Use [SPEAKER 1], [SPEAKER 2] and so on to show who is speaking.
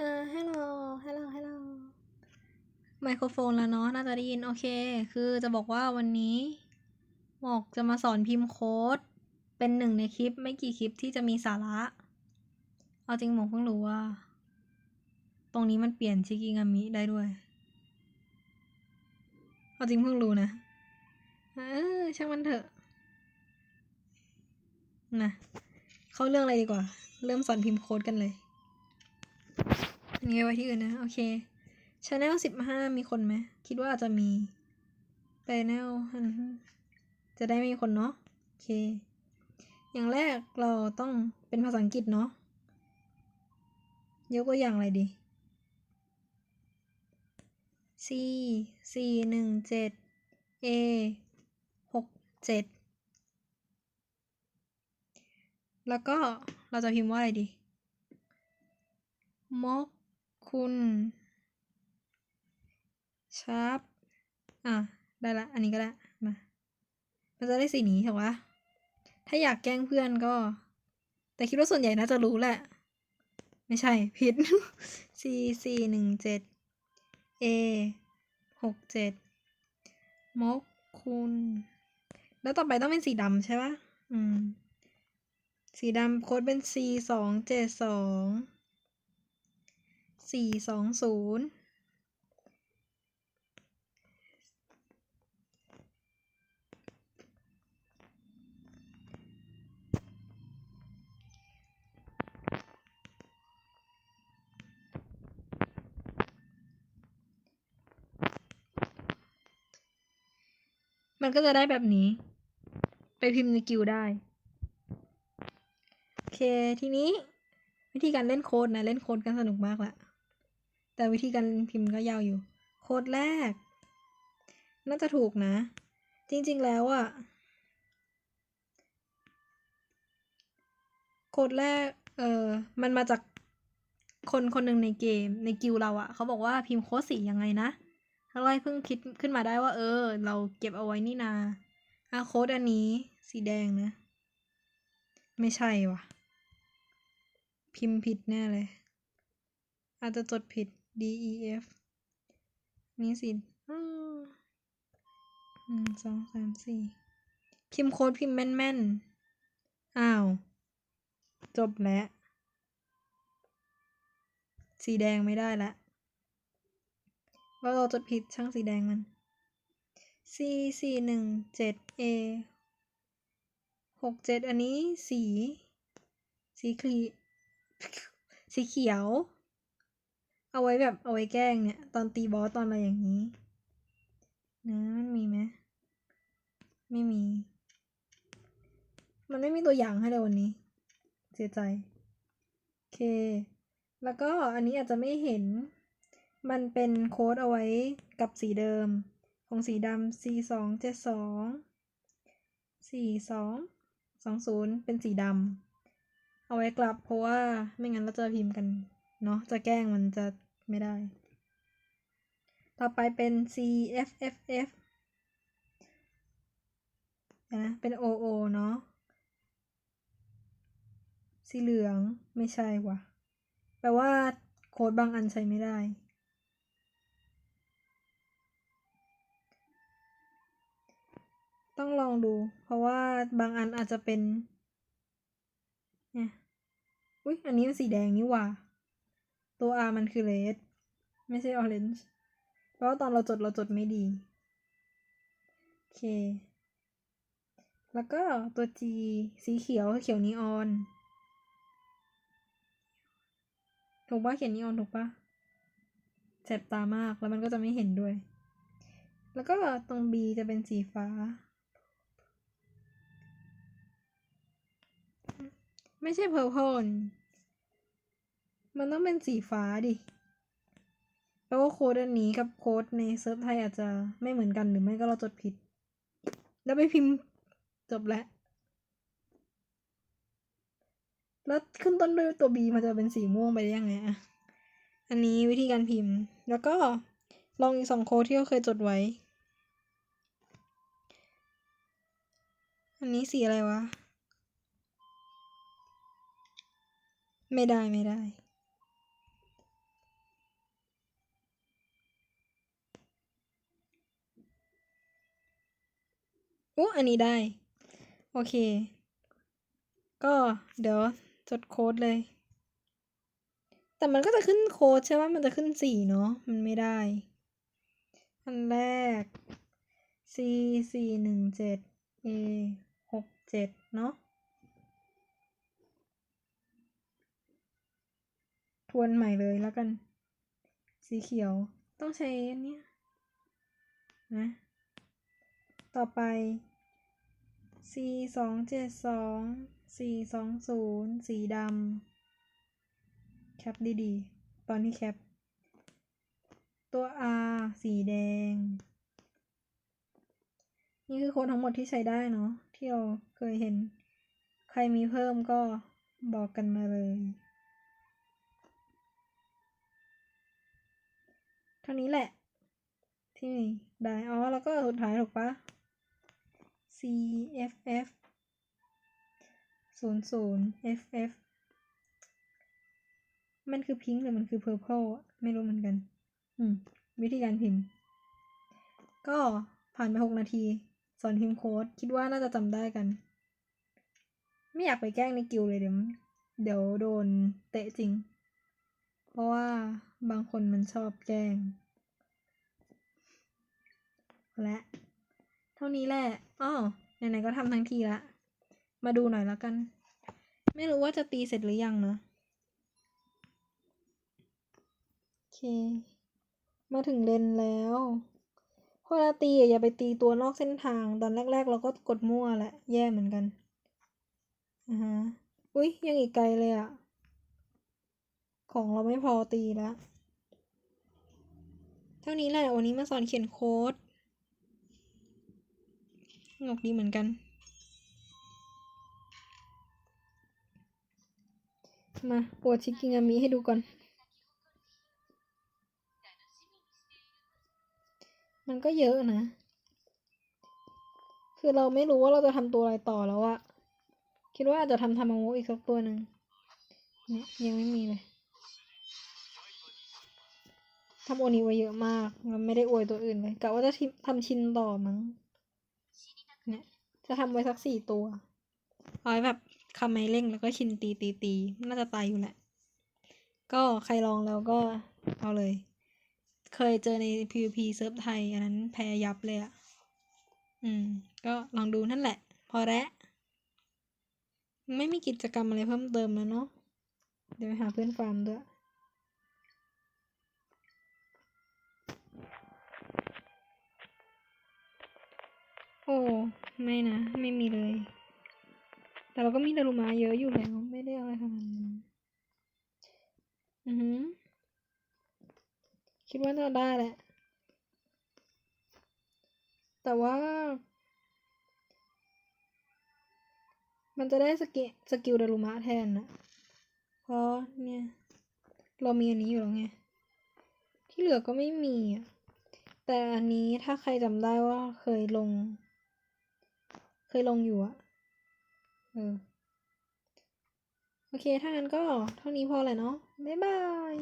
[SPEAKER 1] อ่า hello hello hello ไมโครโฟนแล้วเนาะ น่าจะได้ยิน โอเค คือจะบอกว่าวันนี้หมอกจะมาสอนพิมพ์โค้ด เป็นหนึ่งในคลิปไม่กี่คลิปที่จะมีสาระ เอาจริงหมอกเพิ่งรู้ว่า ตรงนี้มันเปลี่ยนชิกิงามิได้ด้วย เอาจริงเพิ่งรู้นะ เออ ช่างมันเถอะ นะ เข้าเรื่องอะไรดีกว่า เริ่มสอนพิมพ์โค้ดกันเลย อันนี้ไว้ที่อื่นนะ โอเคชาแนลสิบห้ามีคนไหม คิดว่าอาจจะมีชาแนลจะได้ม่มีคนเนาะ โอเค อย่างแรกเราต้องเป็นภาษาอังกฤษเนาะยกตัวอย่างอะไรดี C สี่หนึ่งเจ็ด A หกเจ็ดแล้วก็เราจะพิมพ์ว่าอะไรดี มกคุณ ชาร์ปอะ ได้ละ อันนี้ก็ได้มามันจะได้สีนี้ถูกปะถ้าอยากแกล้งเพื่อนก็ แต่คิดว่าส่วนใหญ่น่าจะรู้แหละ ไม่ใช่ ผิด C สี่หนึ่งเจ็ด A หกเจ็ดมกคุณ แล้วต่อไปต้องเป็นสีดำใช่ปะอืม สีดำโค้ดเป็น C สองเจ็ดสอง สี่สองศูนย์มันก็จะได้แบบนี้ ไปพิมพ์ในกิวได้ โอเค ทีนี้วิธีการเล่นโค้ดนะ เล่นโค้ดกันสนุกมากละ แต่วิธีการพิมพ์ก็ยาวอยู่ โค้ดแรก น่าจะถูกนะ จริงๆแล้วอะโค้ดแรก เออมันมาจากคนคนหนึ่งในเกมในกิวเราอะเขาบอกว่าพิมพ์โค้ดสียังไงนะเราเลยเพิ่งคิดขึ้นมาได้ว่า เออ เราเก็บเอาไว้นี่นาอะโค้ดอันนี้สีแดงนะ ไม่ใช่วะพิมพ์ผิดแน่เลย อาจจะจดผิด D E F นี่สิอืมหนึ่งสองสามสี่พิมพ์โค้ดพิมพ์แม่นๆ อ้าว จบแล้ว สีแดงไม่ได้ละว่าเราจดผิดช่างสีแดงมัน C สี่หนึ่งเจ็ด A หกเจ็ดอันนี้สี สีคลีสีเขียว เอาไว้แบบเอาไว้แกล้งเนี่ย ตอนตีบอสตอนอะไรอย่างนี้ นะมันมีไหมไม่มี มันไม่มีตัวอย่างให้เลยวันนี้ เสียใจ โอเค แล้วก็อันนี้อาจจะไม่เห็น มันเป็นโค้ดเอาไว้กับสีเดิม ของสีดำ C สองเจ็ดสองสี่สองสองศูนย์เป็นสีดำเอาไว้กลับเพราะว่าไม่งั้นเราจะพิมพ์กันเนาะจะแกล้งมันจะ ไม่ได้ ต่อไปเป็น C F F F นะเป็น O O เนาะสีเหลืองไม่ใช่ว่ะแปลว่าโค้ดบางอันใช้ไม่ได้ ต้องลองดู เพราะว่าบางอันอาจจะเป็นเนี่ยอุ๊ย อันนี้มันสีแดงนี่ว่า ตัว R มันคือ red ไม่ใช่ orange เพราะว่าตอนเราจดเราจดไม่ดี โอเค แล้วก็ตัว G สีเขียวเขียวนีออน ถูกปะเขียนนีออนถูกปะแสบตามากแล้วมันก็จะไม่เห็นด้วย แล้วก็ตรง B จะเป็นสีฟ้า ไม่ใช่ purple มันต้องเป็นสีฟ้าดิแปลว่าโค้ดอันนี้กับโค้ดในเซิร์ฟไทยอาจจะไม่เหมือนกันหรือไม่ก็เราจดผิด แล้วไปพิมพ์จบแล้ว แล้วขึ้นต้นด้วยตัว B มันจะเป็นสีม่วงไปได้ยังไงอะอันนี้วิธีการพิมพ์ แล้วก็ลองอีกสองโค้ดที่เราเคยจดไว้ อันนี้สีอะไรวะ ไม่ได้ไม่ได้ อุ๊อันนี้ได้ โอเค ก็เดี๋ยวจดโค้ดเลย แต่มันก็จะขึ้นโค้ดใช่ไหมมันจะขึ้นสี่เนาะ มันไม่ได้ อันแรก C สี่หนึ่งเจ็ด A หกเจ็ดเนาะ ทวนใหม่เลยแล้วกัน สีเขียว ต้องใช้อันเนี้ยนะ ต่อไป C สองเจ็ดสองสี่สองศูนย์สีดำแคปดีๆ ตอนที่แคป ตัว R สีแดง นี่คือโค้ดทั้งหมดที่ใช้ได้เนาะ ที่เราเคยเห็น ใครมีเพิ่มก็บอกกันมาเลยเท่านี้แหละ ที่ได้อ๋อแล้วก็สุดท้ายถูกปะ C F F ศูนย์ศูน F F มันคือพิงค์หรือมันคือ purple อะไม่รู้เหมือนกัน อืม วิธีการพิมพ์ ก็ผ่านไปหกนาที สอนพิมพ์โค้ด คิดว่าน่าจะจำได้กัน ไม่อยากไปแกล้งในกิวเลยเดี๋ยวเดี๋ยวโดนเตะจริง เพราะว่าบางคนมันชอบแกล้งและ ท่านี้แหละอ้อไหนๆก็ทำทั้งทีละ มาดูหน่อยแล้วกัน ไม่รู้ว่าจะตีเสร็จหรือยังนะโอเค มาถึงเลนแล้วพอเราตีอะอย่าไปตีตัวนอกเส้นทาง ตอนแรก ๆ เราก็กดมั่วแหละ แย่เหมือนกันอ่าฮะอุ๊ย ยังอีกไกลเลยอะของเราไม่พอตีแล้ว เท่านี้แหละ วันนี้มาสอนเขียนโค้ด สนุกดีเหมือนกัน มาปวดชิกิงามิให้ดูก่อน มันก็เยอะนะ คือเราไม่รู้ว่าเราจะทำตัวอะไรต่อแล้วอะคิดว่าอาจจะทำทามโงอีกสักตัวหนึ่งเนี่ยยังไม่มีเลยทำโอนิไว้เยอะมาก มันไม่ได้อวยตัวอื่นเลยกะว่าจะทิทำชินต่อมั้ง จะทำไว้สักสี่ตัวเอาไว้แบบคำไม้เร่งแล้วก็ชินตีตีตีน่าจะตายอยู่แหละ ก็ใครลองแล้วก็เอาเลย เคยเจอใน PVP เซิร์ฟไทย อันนั้นแพ้ยับเลยอะอืม ก็ลองดูนั่นแหละ พอแล้วไม่มีกิจกรรมอะไรเพิ่มเติมแล้วเนาะ เดี๋ยวไปหาเพื่อนฟาร์มด้วย โอ้ ไม่นะ ไม่มีเลย แต่เราก็มีดารุมะเยอะอยู่แล้ว ไม่ได้อะไรขนาดนั้นอือหือ คิดว่าจะได้แหละ แต่ว่า มันจะได้สกิสกิลดารุมะแทนนะ เพราะเนี่ย เรามีอันนี้อยู่แล้วไง ที่เหลือก็ไม่มีอะแต่อันนี้ถ้าใครจำได้ว่าเคยลง ยลงอยู่อะเออ โอเค ถ้างั้นก็เท่านี้พอแหละเนาะบ๊ายบาย